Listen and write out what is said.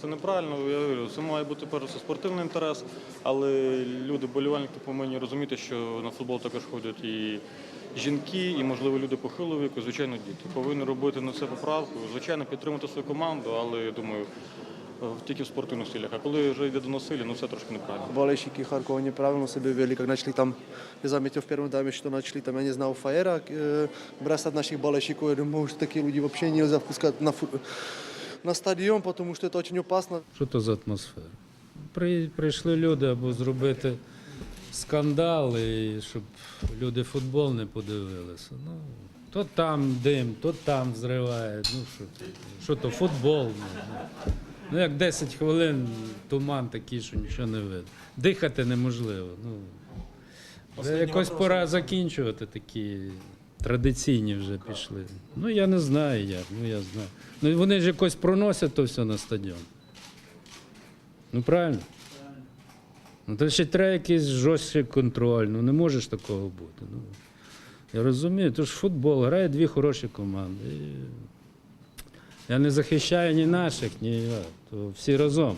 Це неправильно, я говорю, це має бути перш за все спортивний інтерес, але люди, болівальники повинні розуміти, що на футбол також ходять і жінки, і, можливо, люди похилого віку, звичайно, діти. Повинні робити на це поправку, звичайно, підтримати свою команду, але я думаю, тільки в спортивних цілях. А коли вже йде до насилля, ну це трошки неправильно. Болельщики Харькова неправильно себя вели, как начали там, я заметил в первом тайме, что начали там, я не знаю, фаера э, наших болельщиков. Я думаю, что такие люди вообще нельзя впускать на, фу- на стадион, потому что это очень опасно. Що то за атмосфера? При, прийшли люди або зробити скандал, і щоб люди футбол не подивилися. Ну, то там дим, то там зривають. Ну, що, то- що то футбол. Ну, ну. ну, як 10 хвилин туман такий, що нічого не видно. Дихати неможливо. Ну, якось пора закінчувати такі традиційні вже пішли. Ну я не знаю як, ну я знаю. Ну вони ж якось проносять то все на стадіон. Ну правильно? Ну то ще треба якийсь жорсткий контроль. Ну не може ж такого бути. Ну, я розумію, то ж футбол, грає дві хороші команди. І я не захищаю ні наших, ні я, то всі разом.